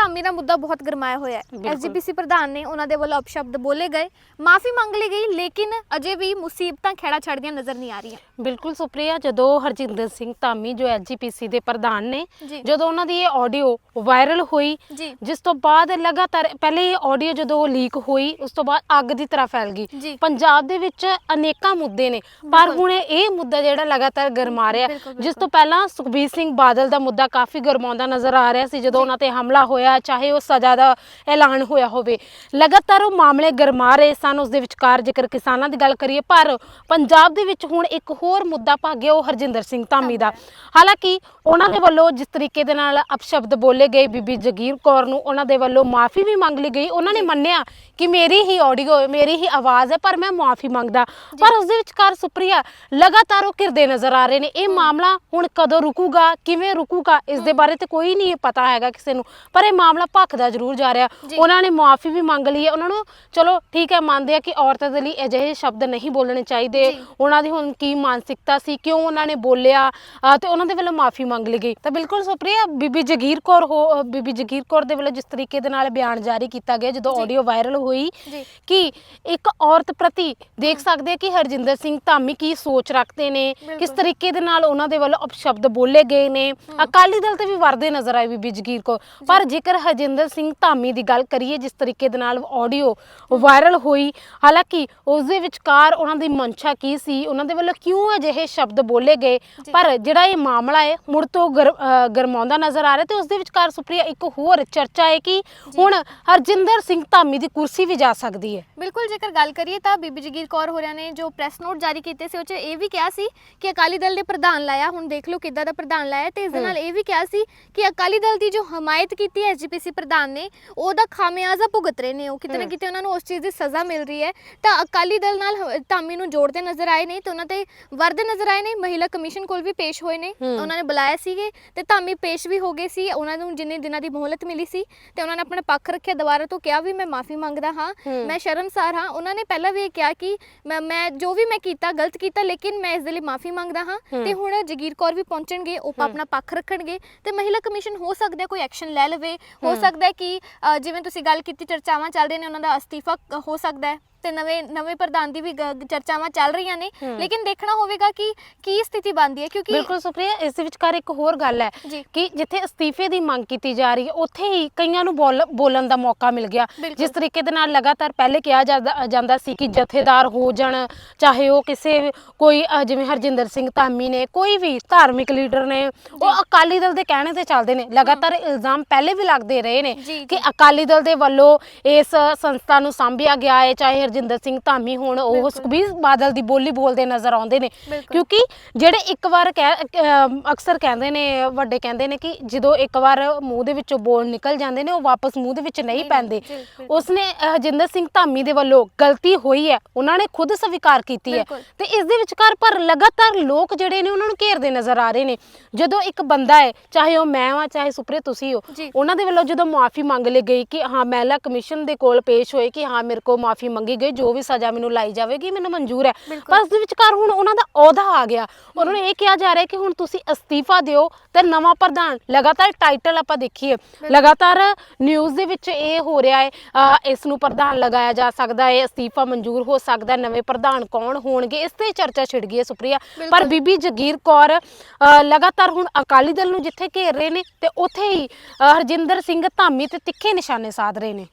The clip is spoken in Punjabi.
ਧਾਮੀ ਦਾ ਮੁੱਦਾ ਬਹੁਤ ਗਰਮਾਇਆ ਹੋਇਆ ਹੈ। ਐਸਜੀਪੀਸੀ ਪ੍ਰਧਾਨ ਨੇ ਉਹਨਾਂ ਦੇ ਵੱਲੋਂ ਅਪਸ਼ਬਦ ਬੋਲੇ ਗਏ ਮਾਫੀ ਮੰਗ ਲਈ ਗਈ ਲੇਕਿਨ ਅਜੇ ਵੀ ਮੁਸੀਬਤਾਂ ਖੇੜਾ ਛੱਡਦੀਆਂ ਨਜ਼ਰ ਨਹੀਂ ਆ ਰਹੀਆਂ ਬਿਲਕੁਲ ਸੁਪ੍ਰਿਆ ਜਦੋਂ ਹਰਜਿੰਦਰ ਸਿੰਘ ਧਾਮੀ ਜੋ ਐਜੀਪੀਸੀ ਦੇ ਪ੍ਰਧਾਨ ਨੇ। ਜਦੋਂ ਉਹਨਾਂ ਦੀ ਇਹ ਆਡੀਓ ਵਾਇਰਲ ਹੋਈ ਜਿਸ ਤੋਂ ਬਾਅਦ ਲਗਾਤਾਰ ਪਹਿਲੇ ਇਹ ਆਡੀਓ ਜਦੋਂ ਲੀਕ ਹੋਈ ਉਸ ਤੋਂ ਬਾਅਦ ਅੱਗ ਦੀ ਤਰ੍ਹਾਂ ਫੈਲ। ਗਈ ਪੰਜਾਬ ਦੇ ਵਿੱਚ ਅਨੇਕਾਂ ਮੁੱਦੇ ਨੇ ਪਰ। ਹੁਣ ਇਹ ਮੁੱਦਾ ਜਿਹੜਾ ਲਗਾਤਾਰ ਗਰਮਾ ਰਿਹਾ ਜਿਸ ਤੋਂ ਪਹਿਲਾਂ ਸੁਖਬੀਰ ਸਿੰਘ ਬਾਦਲ ਦਾ ਮੁੱਦਾ ਕਾਫੀ ਗਰਮਾਉਂਦਾ ਨਜ਼ਰ ਆ ਰਿਹਾ ਸੀ ਜਦੋਂ ਉਹਨਾਂ ਤੇ ਹਮਲਾ ਹੋਇਆ ਚਾਹੇ ਉਹ ਸਜ਼ਾ ਦਾ ਐਲਾਨ ਹੋਇਆ ਹੋਵੇ। ਲਗਾਤਾਰ ਉਹ ਮਾਮਲੇ ਗਰਮਾ ਰਹੇ ਸਨ ਉਸ ਦੇ ਵਿਚਕਾਰ ਜੇਕਰ ਕਿਸਾਨਾਂ ਦੀ ਗੱਲ ਕਰੀਏ ਪਰ ਪੰਜਾਬ ਦੇ ਵਿੱਚ ਹੁਣ ਇੱਕ ਹੋਰ ਮੁੱਦਾ ਭਾਗਿਆ ਉਹ ਹਰਜਿੰਦਰ ਸਿੰਘ ਧਾਮੀ ਦਾ। ਹਾਲਾਂਕਿ ਉਹਨਾਂ ਦੇ ਵੱਲੋਂ ਜਿਸ ਤਰੀਕੇ ਦੇ ਨਾਲ ਅਪਸ਼ਬਦ ਬੋਲੇ ਗਏ ਬੀਬੀ ਜਗੀਰ ਕੌਰ ਨੂੰ ਉਹਨਾਂ ਦੇ ਵੱਲੋਂ ਮਾਫੀ ਵੀ ਮੰਗ ਲਈ ਗਈ। ਉਹਨਾਂ ਨੇ ਮੰਨਿਆ ਕਿ ਮੇਰੀ ਹੀ ਆਡੀਓ ਹੈ ਮੇਰੀ ਹੀ ਆਵਾਜ਼ ਹੈ ਪਰ ਮੈਂ ਮਾਫੀ ਮੰਗਦਾ। ਪਰ ਉਸ ਦੇ ਵਿਚਕਾਰ ਸੁਪਰੀਆ ਲਗਾਤਾਰ ਉਹ ਕਿਰਦੇ ਨਜ਼ਰ ਆ ਰਹੇ ਨੇ। ਇਹ ਮਾਮਲਾ ਹੁਣ ਕਦੋਂ ਰੁਕੂਗਾ ਕਿਵੇਂ ਰੁਕੂਗਾ ਇਸ ਦੇ ਬਾਰੇ ਤੇ ਕੋਈ ਨਹੀਂ ਪਤਾ ਹੈਗਾ ਕਿਸੇ ਨੂੰ। ਪਰ ਇਹ ਮਾਮਲਾ ਭਖਦਾ ਜ਼ਰੂਰ ਜਾ ਰਿਹਾ। ਉਹਨਾਂ ਨੇ ਮਾਫੀ ਵੀ ਮੰਗ ਲਈ ਹੈ ਉਹਨਾਂ ਨੂੰ ਚਲੋ ਠੀਕ ਹੈ ਮੰਨਦੇ ਆ ਕਿ ਔਰਤਾਂ ਦੇ ਲਈ ਅਜਿਹੇ ਸ਼ਬਦ ਨਹੀਂ ਬੋਲਣੇ ਚਾਹੀਦੇ। ਉਹਨਾਂ ਦੀ ਹੁਣ ਕੀ ਮਾਨਸਿਕਤਾ ਸੀ ਕਿਉਂ ਉਹਨਾਂ ਨੇ ਬੋਲਿਆ ਤੇ ਉਹਨਾਂ ਦੇ ਵੱਲੋਂ ਮਾਫੀ ਮੰਗ ਲਈ ਗਈ ਤਾਂ ਬਿਲਕੁਲ ਸੁਪਰੀਆ ਬੀਬੀ ਜਗੀਰ ਕੌਰ ਹੋ ਬੀਬੀ ਜਗੀਰ ਕੌਰ ਦੇ ਵੱਲੋਂ ਜਿਸ ਤਰੀਕੇ ਦੇ ਨਾਲ ਬਿਆਨ ਜਾਰੀ ਕੀਤਾ ਗਿਆ ਜਦੋਂ। ਆਡੀਓ ਵਾਇਰਲ ਹੋਈ। ਕਿ ਇੱਕ ਔਰਤ ਪ੍ਰਤੀ ਦੇਖ ਸਕਦੇ ਆ ਕਿ ਹਰਜਿੰਦਰ ਸਿੰਘ ਧਾਮੀ ਕੀ ਸੋਚ ਰੱਖਦੇ ਨੇ ਕਿਸ। ਤਰੀਕੇ ਦੇ ਨਾਲ ਉਹਨਾਂ ਦੇ ਵੱਲੋਂ ਅਪਸ਼ਬਦ ਬੋਲੇ ਗਏ ਨੇ ਅਕਾਲੀ ਦਲ ਤੇ ਵੀ ਵਰਦੇ ਨਜ਼ਰ ਆਏ ਬੀਬੀ ਜਗੀਰ ਕੌਰ ਪਰ ਜੇਕਰ ਹਰਜਿੰਦਰ ਸਿੰਘ ਧਾਮੀ ਦੀ ਗੱਲ ਕਰੀਏ ਜਿਸ ਤਰੀਕੇ ਦੇ ਨਾਲ ਆਡੀਓ ਵਾਇਰਲ ਹੋਈ ਹਾਲਾਂਕਿ ਉਸ ਦੇ ਵਿਚਕਾਰ ਉਹਨਾਂ ਦੀ ਮਨਸ਼ਾ ਕੀ ਸੀ ਉਹਨਾਂ ਦੇ ਵੱਲੋਂ ਕਿਉਂ ਅਜਿਹੇ ਸ਼ਬਦ ਬੋਲੇ ਗਏ? ਪਰ ਜਿਹੜਾ ਇਹ ਮਾਮਲਾ ਹੈ ਮੁੜ ਤੋਂ ਗਰਮਾਉਂਦਾ ਨਜ਼ਰ ਆ ਰਿਹਾ ਤੇ ਉਸ ਦੇ ਵਿਚਕਾਰ ਸੁਪਰੀਆ ਇੱਕ ਹੋਰ ਚਰਚਾ ਹੈ ਕਿ ਹੁਣ ਹਰਜਿੰਦਰ ਸਿੰਘ ਧਾਮੀ ਦੀ ਕੁਰਸੀ ਵੀ ਜਾ ਸਕਦੀ ਹੈ। ਬਿਲਕੁਲ ਜੇਕਰ ਗੱਲ ਕਰੀਏ ਤਾਂ ਬੀਬੀ ਜਗੀਰ ਕੌਰ ਹੋਰਿਆਂ ਨੇ ਜੋ ਪ੍ਰੈਸ ਨੋਟ ਜਾਰੀ ਕੀਤੇ ਸੀ ਉਹ 'ਚ ਇਹ ਵੀ ਕਿਹਾ ਸੀ ਕਿ ਅਕਾਲੀ ਦਲ ਦੇ ਪ੍ਰਧਾਨ ਲਾਇਆ ਹੁਣ ਦੇਖ ਲਓ ਕਿੱਦਾਂ ਦਾ ਪ੍ਰਧਾਨ ਲਾਇਆ ਤੇ ਇਸ ਦੇ ਨਾਲ ਇਹ ਵੀ ਕਿਹਾ ਸੀ ਕਿ ਅਕਾਲੀ ਦਲ ਦੀ ਜੋ ਹਮਾਇਤ ਕੀਤੀ ਹੈ ਐਸਜੀਪੀਸੀ ਪ੍ਰਧਾਨ ਨੇ ਉਹਦਾ ਖਾਮਿਆਜ਼ਾ ਭੁਗਤ ਰਹੇ ਨੇ ਉਹ ਕਿਤੇ ਨਾ ਕਿਤੇ ਉਹਨਾਂ ਨੂੰ ਉਸ ਚੀਜ਼ ਦੀ ਸਜ਼ਾ ਮਿਲ ਰਹੀ ਹੈ ਤਾਂ ਅਕਾਲੀ ਦਲ ਨਾਲ ਹ- ਧਾਮੀ ਨੂੰ ਜੋੜਦੇ ਨਜ਼ਰ ਆਏ ਨੇ ਤੇ ਉਹਨਾਂ ਤੇ ਵਰਦੇ ਨਜ਼ਰ ਆਏ ਨੇ ਮਹਿਲਾ ਕਮਿਸ਼ਨ ਕੋਲ ਵੀ ਪੇਸ਼ ਹੋਏ ਨੇ ਹੂੰ। ਉਹਨਾਂ ਨੇ ਬੁਲਾਇਆ ਸੀਗੇ ਤੇ ਧਾਮੀ ਪੇਸ਼ ਵੀ ਹੋ ਗਏ ਸੀ ਉਹਨਾਂ ਨੂੰ ਜਿੰਨੇ ਦਿਨਾਂ ਦੀ ਮੋਹਲਤ ਮਿਲੀ ਸੀ ਤੇ ਉਹਨਾਂ ਨੇ ਆਪਣਾ ਪੱਖ ਰੱਖਿਆ ਦੁਬਾਰਾ ਤੋਂ ਕਿਹਾ ਵੀ ਮੈਂ ਮਾਫੀ ਮੰਗਦਾ ਹਾਂ ਹੂੰ। ਮੈਂ ਸ਼ਰਮਸਾਰ ਹਾਂ ਉਹਨਾਂ ਨੇ ਪਹਿਲਾਂ ਵੀ ਇਹ ਕਿਹਾ ਕਿ ਮੈਂ ਮੈਂ ਜੋ ਵੀ ਮੈਂ ਕੀਤਾ ਗਲਤ ਕੀਤਾ ਲੇਕਿਨ ਮੈਂ ਇਸ ਦੇ ਲਈ ਮਾਫੀ ਮੰਗਦਾ ਹਾਂ ਹੂੰ। ਤੇ ਹੁਣ ਜਗੀਰ ਕੌਰ ਵੀ ਪਹੁੰਚਣਗੇ ਉਹ ਆਪਣਾ ਪੱਖ ਰੱਖਣਗੇ ਤੇ ਮਹਿਲਾ ਕਮਿਸ਼ਨ ਹੋ ਸਕਦਾ ਹੈ ਕੋਈ ਐਕਸ਼ਨ ਲੈ ਲਵੇ ਹੋ। ਸਕਦਾ ਹੈ ਕਿ ਅ, ਜਿਵੇਂ ਤੁਸੀਂ ਗੱਲ ਕੀਤੀ ਚਰਚਾਵਾਂ ਚੱਲ ਰਹੀਆਂ ਨੇ ਉਹਨਾਂ ਦਾ ਅਸਤੀਫਾ ਹੋ ਸਕਦਾ ਹੈ ਤੇ ਨਵੇਂ ਨਵੇਂ ਪ੍ਰਧਾਨ ਦੀ ਵੀ ਗ- ਚਰਚਾਵਾਂ ਚੱਲ ਰਹੀਆਂ ਨੇ। ਲੇਕਿਨ ਦੇਖਣਾ ਹੋਵੇਗਾ ਕਿ ਕੀ ਸਥਿਤੀ ਬਣਦੀ ਹੈ ਕਿਉਂਕਿ ਬਿਲਕੁਲ ਸੁਪਰੀਆ ਇਸ ਦੇ ਵਿਚਕਾਰ ਇੱਕ ਹੋਰ ਗੱਲ ਹੈ ਜੀ। ਕਿ ਜਿੱਥੇ ਅਸਤੀਫੇ ਦੀ ਮੰਗ ਕੀਤੀ ਜਾ ਰਹੀ ਹੈ ਉੱਥੇ ਹੀ ਕਈਆਂ ਨੂੰ ਬੋਲ- ਬੋਲਣ ਦਾ ਮੌਕਾ ਮਿਲ ਗਿਆ ਬਿਲਕੁਲ। ਜਿਸ ਤਰੀਕੇ ਦੇ ਨਾਲ ਲਗਾਤਾਰ ਪਹਿਲੇ ਕਿਹਾ ਜਾਂਦਾ ਜਾਂਦਾ ਸੀ ਕਿ ਜਥੇਦਾਰ ਹੋ ਜਾਣ ਚਾਹੇ ਉਹ ਕਿਸੇ ਕੋਈ ਜਿਵੇਂ ਹਰਜਿੰਦਰ ਸਿੰਘ ਧਾਮੀ ਨੇ ਕੋਈ ਵੀ ਧਾਰਮਿਕ ਲੀਡਰ ਨੇ ਉਹ ਅਕਾਲੀ ਦਲ ਦੇ ਕਹਿਣੇ ਤੇ ਚੱਲਦੇ ਨੇ ਲਗਾਤਾਰ ਇਲਜ਼ਾਮ ਪਹਿਲੇ ਵੀ ਲੱਗਦੇ ਰਹੇ ਨੇ ਜੀ, ਕਿ ਜੀ। ਅਕਾਲੀ ਦਲ ਦੇ ਵੱਲੋਂ ਇਸ ਸੰਸਥਾ ਨੂੰ ਸਾਂਭਿਆ ਗਿਆ ਹੈ ਚਾਹੇ ਹਰਜਿੰਦਰ ਸਿੰਘ ਧਾਮੀ ਹੋਣ ਉਹ। ਸੁਖਬੀਰ ਬਾਦਲ ਦੀ ਬੋਲੀ ਬੋਲਦੇ ਨਜ਼ਰ ਆਉਂਦੇ ਨੇ। ਕਿਉਂਕਿ ਜਿਹੜੇ ਇੱਕ ਵਾਰ ਅਕਸਰ ਕਹਿੰਦੇ ਨੇ ਵੱਡੇ ਕਹਿੰਦੇ ਨੇ ਕਿ ਜਦੋਂ ਇੱਕ ਵਾਰ ਮੂੰਹ ਦੇ ਵਿੱਚੋਂ ਬੋਲ ਨਿਕਲ ਜਾਂਦੇ ਨੇ ਉਹ ਵਾਪਸ ਮੂੰਹ ਦੇ ਵਿੱਚ ਨਹੀਂ ਪੈਂਦੇ। ਉਸਨੇ ਹਰਜਿੰਦਰ ਸਿੰਘ ਧਾਮੀ ਦੇ ਵੱਲੋਂ ਗਲਤੀ ਹੋਈ ਹੈ ਉਹਨਾਂ ਨੇ ਖੁਦ ਸਵੀਕਾਰ ਕੀਤੀ ਹੈ। ਤੇ ਇਸ ਦੇ ਵਿਚਕਾਰ ਪਰ ਲਗਾਤਾਰ ਲੋਕ ਜਿਹੜੇ ਨੇ ਉਹਨਾਂ ਨੂੰ ਘੇਰਦੇ ਨਜ਼ਰ ਆ ਰਹੇ ਨੇ ਜਦੋਂ ਇੱਕ ਬੰਦਾ ਹੈ ਚਾਹੇ ਉਹ ਮੈਂ ਹਾਂ ਚਾਹੇ ਸੁਪਰੇ ਤੁਸੀਂ ਹੋ। ਉਹਨਾਂ ਦੇ ਵੱਲੋਂ ਜਦੋਂ ਮਾਫੀ ਮੰਗ ਲਈ ਗਈ ਕਿ ਹਾਂ ਮਹਿਲਾ ਕਮਿਸ਼ਨ ਦੇ ਕੋਲ ਪੇਸ਼ ਹੋਏ ਕਿ ਹਾਂ ਮੇਰੇ ਕੋਲ ਮਾਫੀ ਮੰਗੀ ਗਈ ਜੋ ਵੀ ਸਜ਼ਾ ਮੈਨੂੰ ਲਾਈ ਜਾਵੇਗੀ ਮੈਨੂੰ ਮਨਜ਼ੂਰ ਹੈ। ਬਿਲਕੁਲ। ਪਰ ਉਸ ਦੇ ਵਿਚਕਾਰ ਹੁਣ ਉਹਨਾਂ ਦਾ ਅਹੁਦਾ ਆ ਗਿਆ। ਉਹਨਾਂ ਨੂੰ ਇਹ ਕਿਹਾ ਜਾ ਰਿਹਾ ਕਿ ਹੁਣ ਤੁਸੀਂ ਅਸਤੀਫਾ ਦਿਓ ਤੇ ਨਵਾਂ ਪ੍ਰਧਾਨ ਲਗਾਤਾਰ ਟਾਈਟਲ ਆਪਾਂ ਦੇਖੀਏ। ਲਗਾਤਾਰ ਨਿਊਜ਼ ਦੇ ਵਿੱਚ ਇਹ ਹੋ ਰਿਹਾ ਹੈ ਅ, ਇਸ ਨੂੰ ਪ੍ਰਧਾਨ ਲਗਾਇਆ ਜਾ ਸਕਦਾ ਹੈ ਅਸਤੀਫਾ ਮਨਜ਼ੂਰ ਹੋ ਸਕਦਾ ਹੈ ਨਵੇਂ ਪ੍ਰਧਾਨ ਕੌਣ ਹੋਣਗੇ ਇਸ ਤੇ ਚਰਚਾ ਛਿੜ ਗਈ ਹੈ ਸੁਪਰੀਆ। ਪਰ ਬਿਲਕੁਲ। ਬੀਬੀ ਜਗੀਰ ਕੌਰ ਅ, ਲਗਾਤਾਰ ਹੁਣ ਅਕਾਲੀ ਦਲ ਨੂੰ ਜਿੱਥੇ ਘੇਰ ਰਹੇ ਨੇ ਤੇ ਉੱਥੇ ਹੀ ਅ, ਹਰਜਿੰਦਰ ਸਿੰਘ ਧਾਮੀ ਤੇ ਤਿੱਖੇ ਨਿਸ਼ਾਨੇ ਸਾਧ ਰਹੇ ਨੇ।